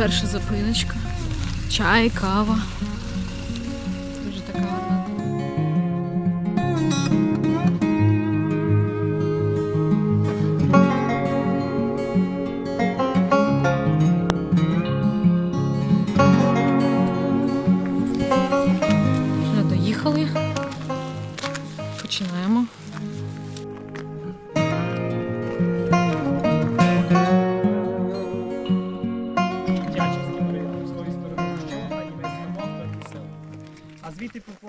Перша зупиночка. Чай, кава.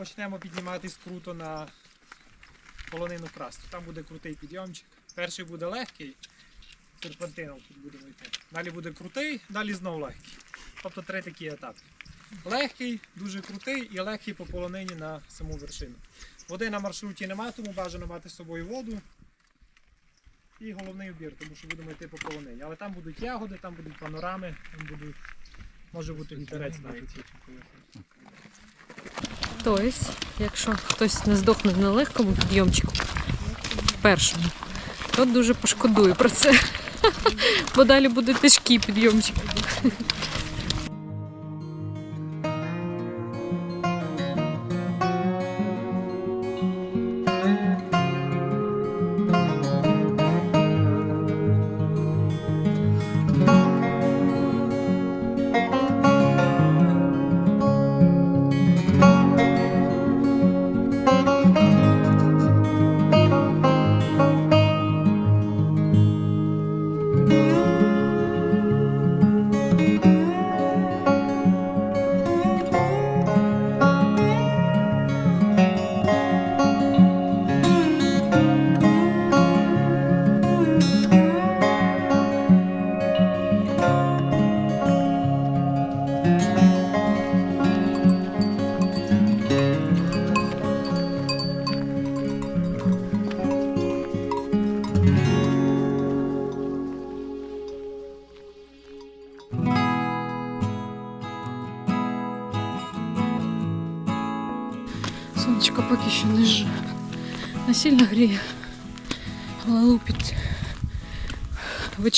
Почнемо підніматись круто на полонину красту. Там буде крутий підйомчик. Перший буде легкий, серпантином тут будемо йти. Далі буде крутий, далі знов легкий. Тобто три такі етапи. Легкий, дуже крутий і легкий по полонині на саму вершину. Води на маршруті немає, тому бажано мати з собою воду. І головний убір, тому що будемо йти по полонині. Але там будуть ягоди, там будуть панорами, там будуть, може бути вітерець навіть. Тобто, якщо хтось не здохне на легкому підйомчику, першому, то дуже пошкодую про це. Бо далі буде тяжкий підйомчик.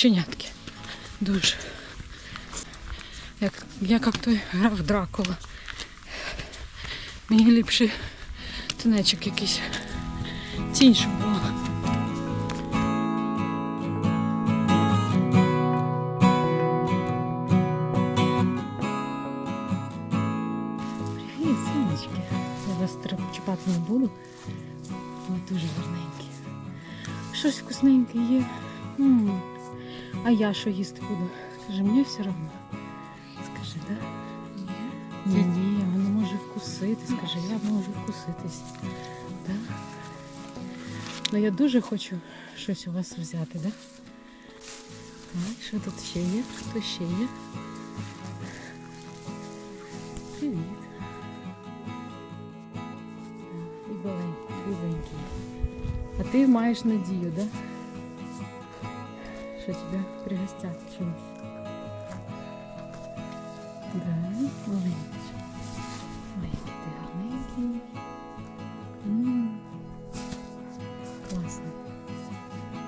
Виченятки. Дуже. Як, я як той грав в Дракула. Мені ліпший тинечок якийсь. Тінь, щоб була. Я вас чіпати не буду. Ви дуже гарненькі. Щось вкусненьке є. М. А я що їсти буду? Скажи, мені все одно. Скажи, так? Да? Ні, ні, я не можу вкусити. Скажи, я можу вкуситись. Да? Ну я дуже хочу щось у вас взяти, да? Так, що тут ще є? Хто ще є? Привіт. І біленький. А ти маєш надію, да? Що тебе пригостять чимось. Да, маленький. Маленький, ти гарненький. М, Класний.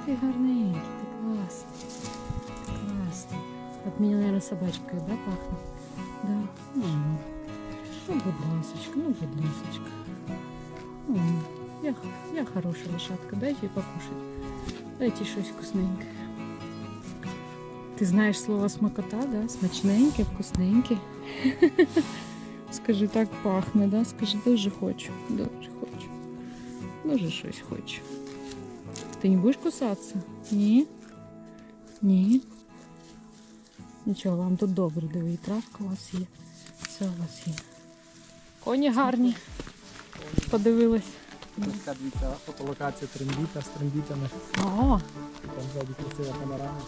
Ти гарненький, ти класний. Ти класний. От мені, наверное, собачкою, да, пахне? Да. М. Ну, будь ласочка, ну, будь ласочка. М, Я, я хорошая лошадка, дайте ей покушать. Дайте щось вкусненьке. Ти знаєш слово смакота, да? Смачненьке, вкусненьке. Скажи, так пахне, да? Скажи, дуже хочу. Дуже хочу. Дуже щось хочу. Ти не будеш кусатися? Ні? Ні. Нічого, вам тут добре, диви, і травка у вас є. Все у вас є. Коні гарні. Подивилась. Така дивіться, фотолокація трембіта з трембітами. О, Там ззаді красива панорама.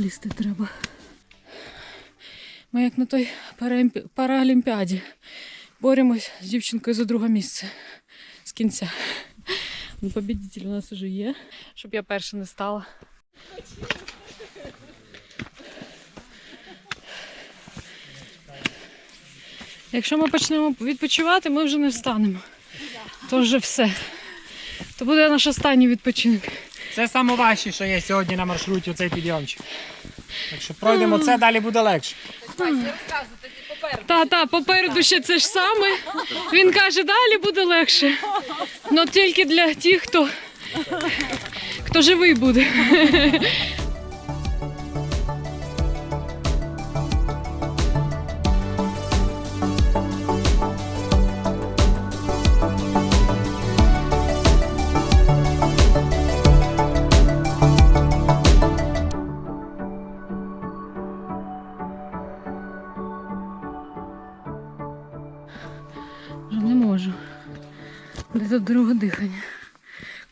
Лізти треба. Ми як на той паралімпіаді. Боремось з дівчинкою за друге місце з кінця. Ну, побідитель у нас вже є, щоб я перша не стала. Якщо ми почнемо відпочивати, ми вже не встанемо. То вже все. То буде наш останній відпочинок. Це найважче, що є сьогодні на маршруті цей підйомчик. Якщо пройдемо це, далі буде легше. Та, та, попереду ще це ж саме. Він каже, далі буде легше. Ну тільки для тих, хто, хто живий буде.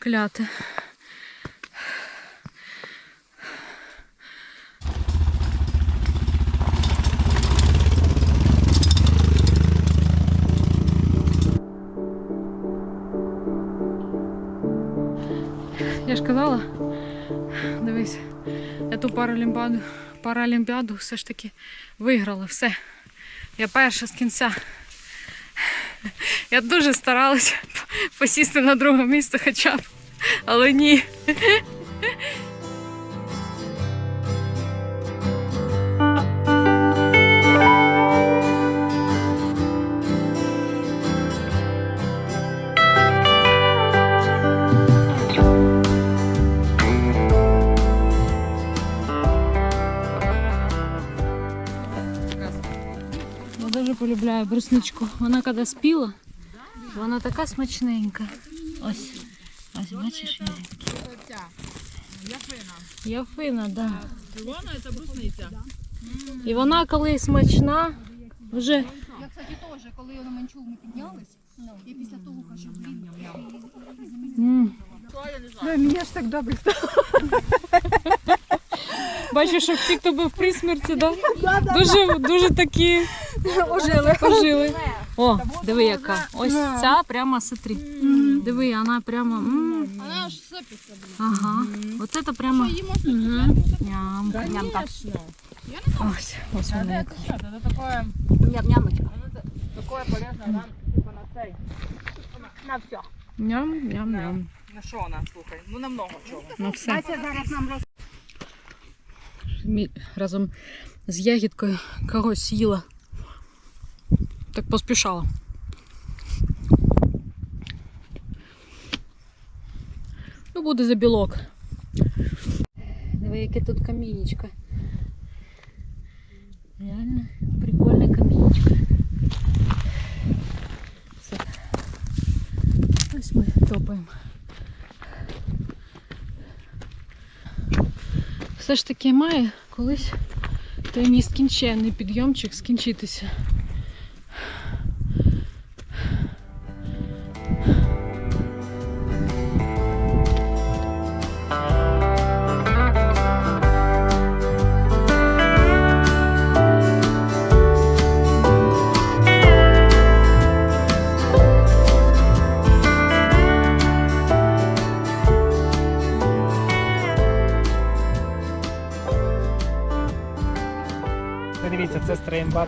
Кляте. Я ж казала, дивись, я ту паралімпіаду, паралімпіаду все ж таки виграла. Все. Я перша з кінця. Я дуже старалася посісти на друге місце хоча б, але ні. Дуже полюбляю брусничку. Вона коли спіла, вона така смачненька. Ось. Ось бачиш, Язик? Яфина, так. Да. Червона це брусниця. І вона коли смачна, вже Я, кстати, теж, коли на Манчул ми піднялись, я після того кажу, блін, м. Мені ж так добре бачиш, що всі, хто був при смерті, да? дуже, дуже такі ожили. ожили. О, диви яка. Ось ця прямо ситрі. Диви, вона прямо. м. вона аж сипеться, блін. Ага. От це прямо. Її можна Мгм. Нямка, нямка. Конечно. Ось, ось вона яка. Це таке, Ням-нямочка. таке полезне нам, типу, на цей. На все. Ням, ням, ням. На що вона, слухай? Ну на много чого. На все. зараз нам роз... Мі- разом з ягідкою когось їла. Так поспішала. Ну, буде за білок. Диви, яке тут камінечко. Реально прикольне камінечко. Все. Ось ми топаємо. Все ж таки має колись той мій підйомчик скінчитися.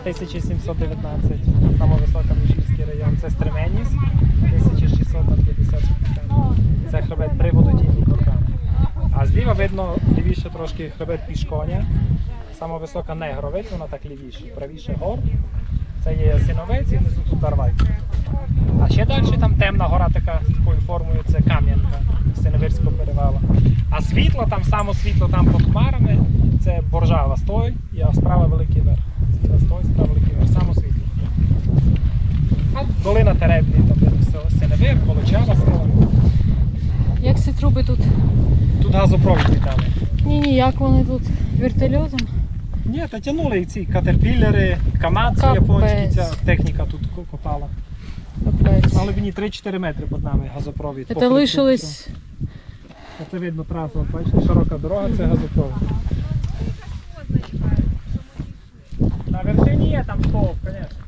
1719, саме висока Міжгірський район. Це Стременіс 1650 Це хребет приводу тіні Коркан. А зліва видно лівіше трошки хребет Пішконя. Саме висока Негровець, вона так лівіше. Правіше гор. Це є Синовець і внизу тут Дарвай. А ще далі там темна гора така такою формою, це Кам'янка Синовирського перевала. А світло, там само світло там під хмарами, це Боржава стой, а справа Великий Верх. Справа Великий само світло. А долина Теребні, там де село Синевир, Колочава села. Як ці труби тут? Тут газопровід літали. Ні, ні, як вони тут вертольотом. Ні, та тянули і ці катерпілери, камацу японські, ця техніка тут копала. Капець. На глибині 3-4 метри під нами газопровід. Це лишились. Це видно трасу, бачите, широка дорога, це газопровід. На вершині є там стовп, звісно.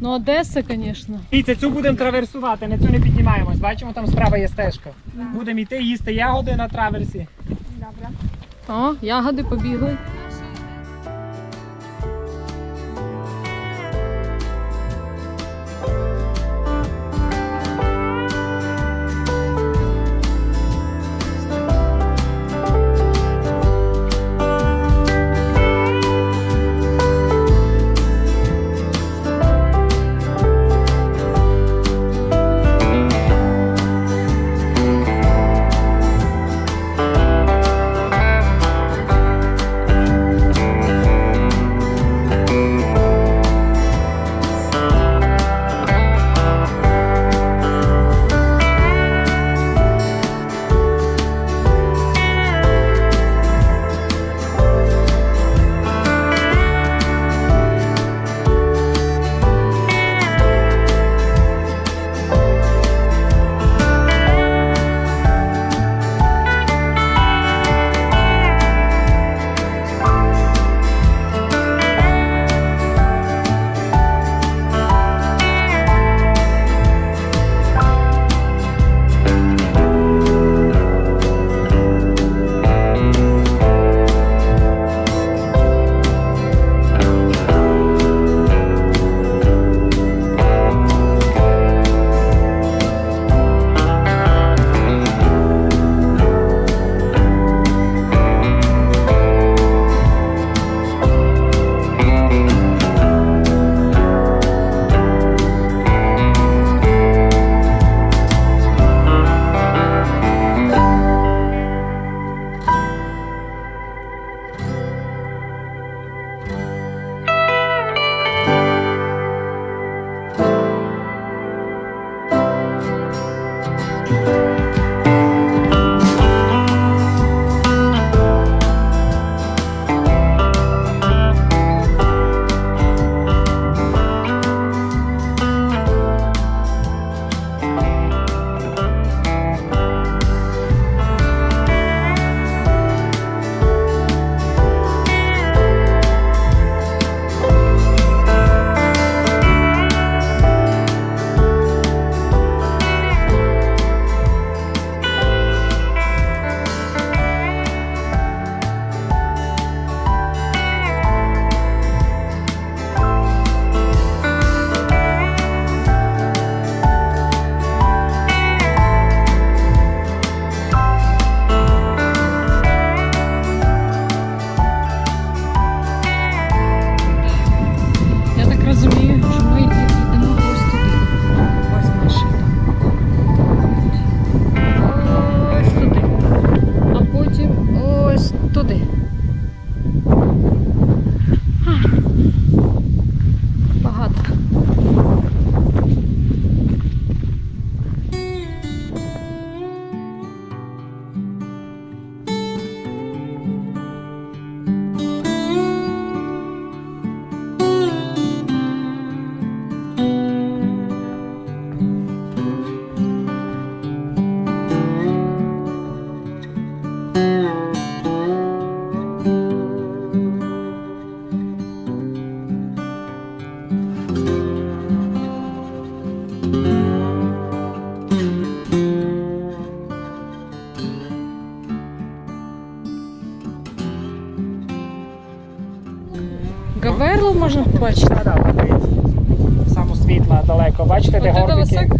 Ну, Одеса, звісно. Дивіться, цю будемо траверсувати, на цю не піднімаємось. Бачимо, там справа є стежка. Будемо йти їсти ягоди на траверсі. Добре. О, ягоди побігли. Самосвітла. Бачите, де горбики?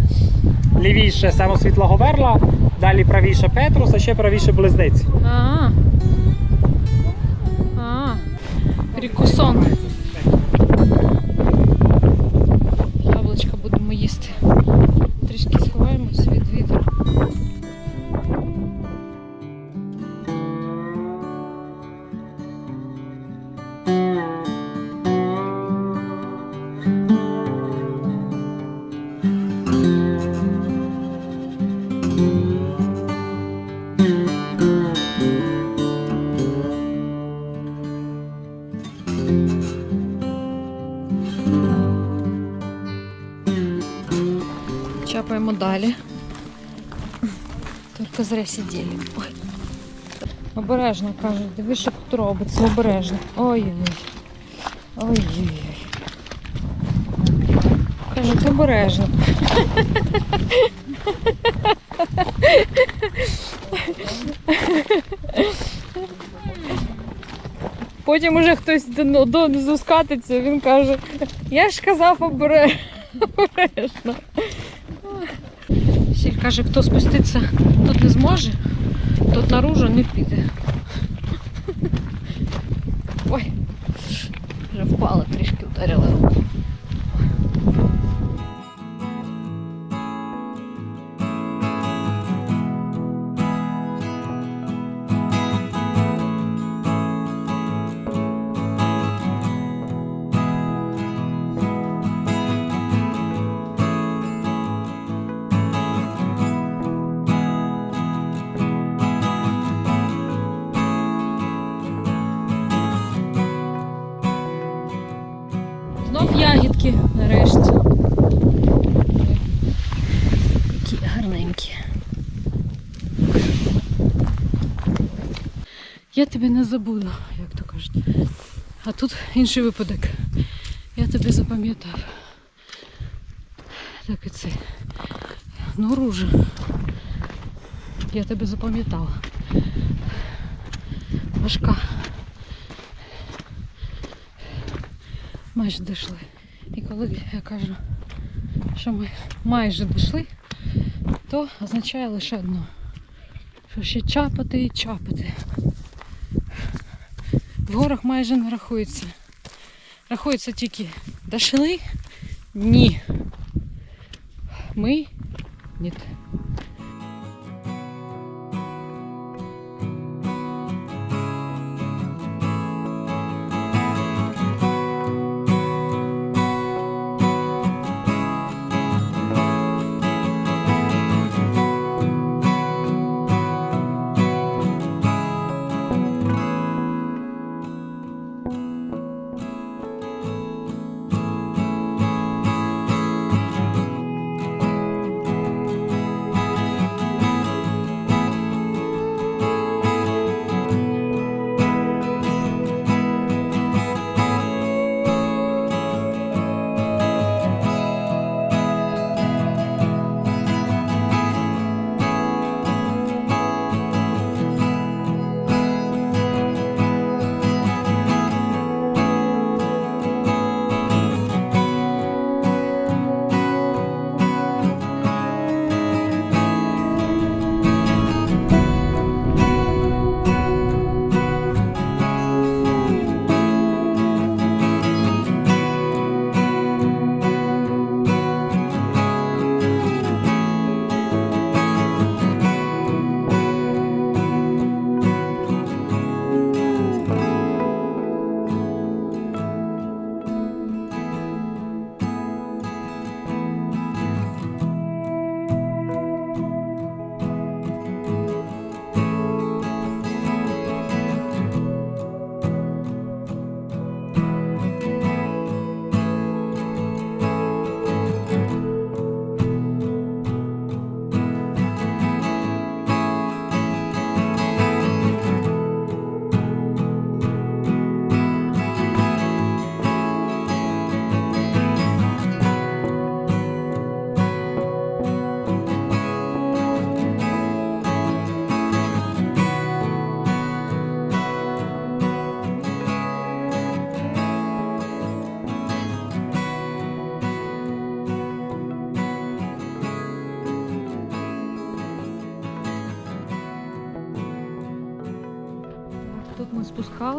Лівіше самосвітла верла, далі правіше Петрус, а ще правіше Близнець. Ага. А. далі. Тільки зря сиділи. Обережно кажуть, дивись, що тут робиться, обережно. Ой-ой. Ой-ой. Кажуть, обережно. Потім уже хтось до- донизу скатиться, він каже, я ж казав обережно. Сіль каже, хто спуститься тут не зможе, то наружу не піде. Ой, вже впала, трішки ударила руку. Ягідки нарешті. Такі гарненькі. Я тебе не забуду, як то кажуть. А тут інший випадок. Я тебе запам'ятав. Так і це. Ну, ружа. Я тебе запам'ятала. Важка. майже дійшли. І коли я кажу, що ми майже дійшли, то означає лише одно, що ще чапати і чапати. В горах майже не рахується. Рахується тільки дошли? Ні. Ми? Ні.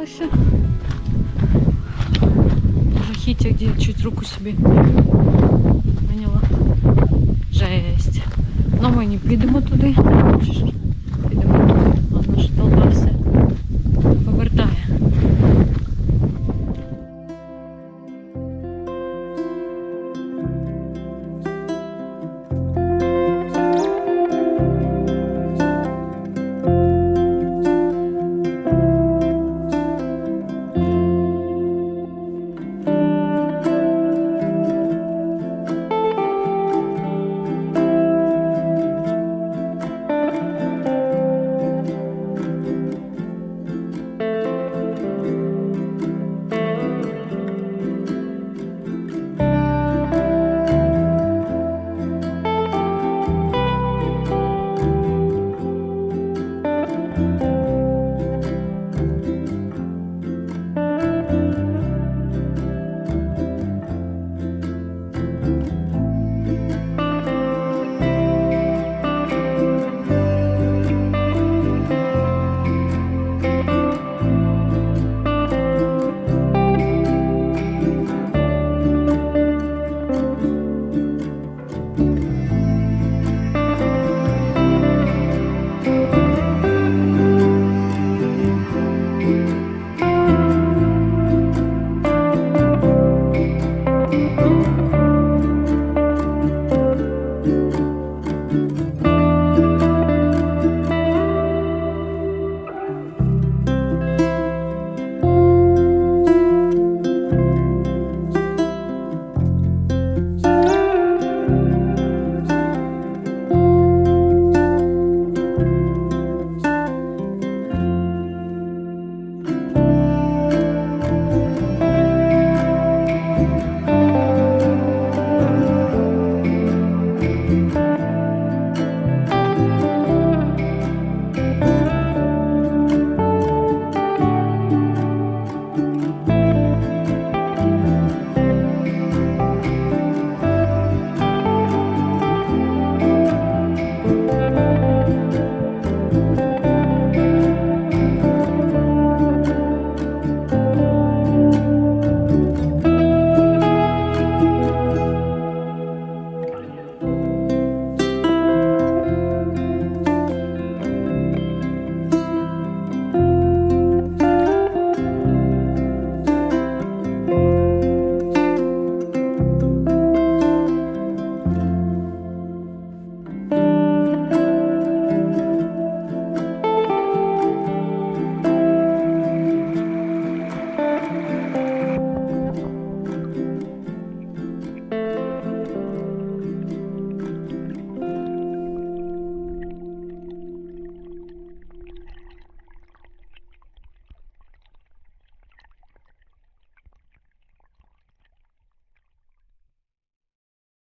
Спускалися. Жахіття, где чуть руку себе поняла. Жесть. Ну ми не підемо туди.